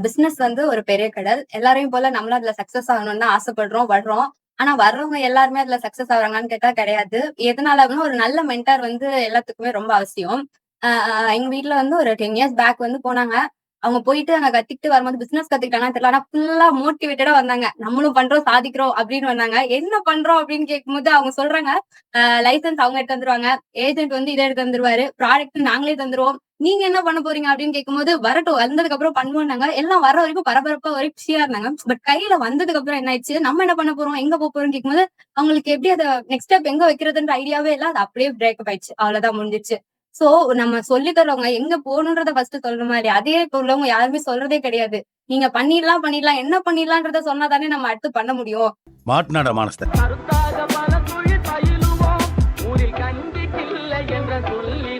Business வந்து ஒரு பெரிய கடல். எல்லாரையும் போல நம்மளும் அதுல சக்சஸ் ஆகணும்னு ஆசைப்படுறோம் வர்றோம். ஆனா வர்றவங்க எல்லாருமே அதுல சக்சஸ் ஆகுறாங்கன்னு கேட்டா கிடையாது. எதனால அப்படின்னா ஒரு நல்ல மென்டார் வந்து எல்லாத்துக்குமே ரொம்ப அவசியம். ஆஹ் எங்க வீட்ல வந்து ஒரு டென் இயர்ஸ் பேக் வந்து போனாங்க. அவங்க போயிட்டு அங்க கத்துக்கிட்டு வரும்போது பிசினஸ் கத்துக்கிட்டாங்கன்னா தெரியல. ஆனா ஃபுல்லா மோட்டிவேட்டடா வந்தாங்க. நம்மளும் பண்றோம் சாதிக்கிறோம் அப்படின்னு வந்தாங்க. என்ன பண்றோம் அப்படின்னு கேட்கும்போது அவங்க சொல்றாங்க லைசன்ஸ் அவங்க எடுத்து தந்துருவாங்க. ஏஜென்ட் வந்து இதை எடுத்து வந்துருவாரு ப்ராடக்ட் நாங்களே தந்துருவோம். நீங்க என்ன பண்ண போறீங்க அப்படின்னு கேட்கும்போது வரட்டும். வந்ததுக்கு அப்புறம் பண்ணுவோம்னாங்க எல்லாம் வர வரைக்கும் பரபரப்பா ஒரு குஷியா இருந்தாங்க. பட் கையில வந்ததுக்கு அப்புறம் என்ன ஆயிடுச்சு? நம்ம என்ன பண்ண போறோம்? எங்க போக போறோம்னு கேட்கும்போது அவங்களுக்கு எப்படி அதை நெக்ஸ்ட் ஸ்டெப் எங்க வைக்கிறதுன்ற ஐடியாவே இல்ல. அது அப்படியே பிரேக்கப் ஆயிடுச்சு. அவ்வளவுதான் முடிஞ்சிச்சு சோ நம்ம சொல்லி தருவங்க எங்க போகணுன்றத ஃபர்ஸ்ட் சொல்ற மாதிரி. அதே இப்போ உள்ளவங்க யாருமே சொல்றதே கிடையாது. நீங்க பண்ணிடலாம் பண்ணிடலாம். என்ன பண்ணிடலாம்ன்றத சொன்னா தானே நம்ம அடுத்து பண்ண முடியும். மாட்டுநாட மானஸ்தர் கருத்தாக பல துழி பயிலுவோம். ஊரில் கஞ்சிக்கில்லை என்ற சொல்லி